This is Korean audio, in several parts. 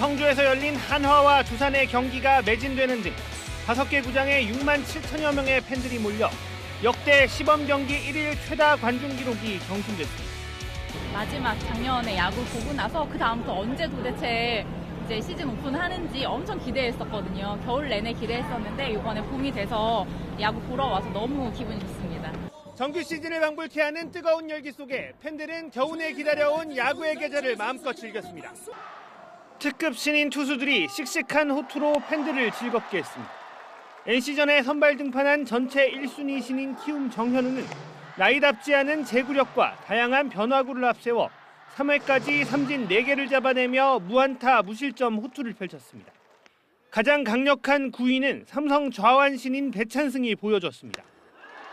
청주에서 열린 한화와 두산의 경기가 매진되는 등 5개 구장에 6만 7천여 명의 팬들이 몰려 역대 시범 경기 1일 최다 관중 기록이 경신됐습니다. 마지막 작년에 야구 보고 나서 그 다음부터 언제 도대체 이제 시즌 오픈하는지 엄청 기대했었거든요. 겨울 내내 기대했었는데 이번에 봄이 돼서 야구 보러 와서 너무 기분이 좋습니다. 정규 시즌을 방불케 하는 뜨거운 열기 속에 팬들은 겨우내 기다려온 야구의 계절을 마음껏 즐겼습니다. 특급 신인 투수들이 씩씩한 호투로 팬들을 즐겁게 했습니다. NC전에 선발 등판한 전체 1순위 신인 키움 정현우는 나이답지 않은 제구력과 다양한 변화구를 앞세워 3회까지 삼진 4개를 잡아내며 무안타 무실점 호투를 펼쳤습니다. 가장 강력한 9위는 삼성 좌완 신인 배찬승이 보여줬습니다.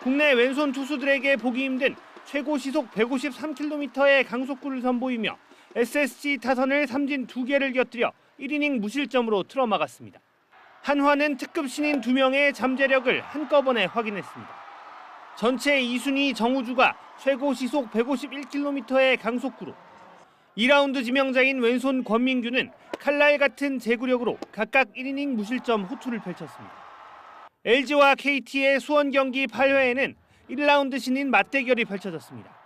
국내 왼손 투수들에게 보기 힘든 최고 시속 153km의 강속구를 선보이며 SSG 타선을 삼진 2개를 곁들여 1이닝 무실점으로 틀어막았습니다. 한화는 특급 신인 2명의 잠재력을 한꺼번에 확인했습니다. 전체 2순위 정우주가 최고 시속 151km의 강속구로 2라운드 지명자인 왼손 권민규는 칼날 같은 제구력으로 각각 1이닝 무실점 호투를 펼쳤습니다. LG와 KT의 수원 경기 8회에는 1라운드 신인 맞대결이 펼쳐졌습니다.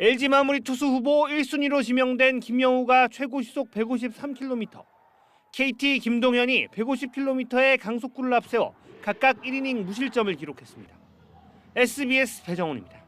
LG 마무리 투수 후보 1순위로 지명된 김영우가 최고 시속 153km, KT 김동현이 150km의 강속구를 앞세워 각각 1이닝 무실점을 기록했습니다. SBS 배정훈입니다.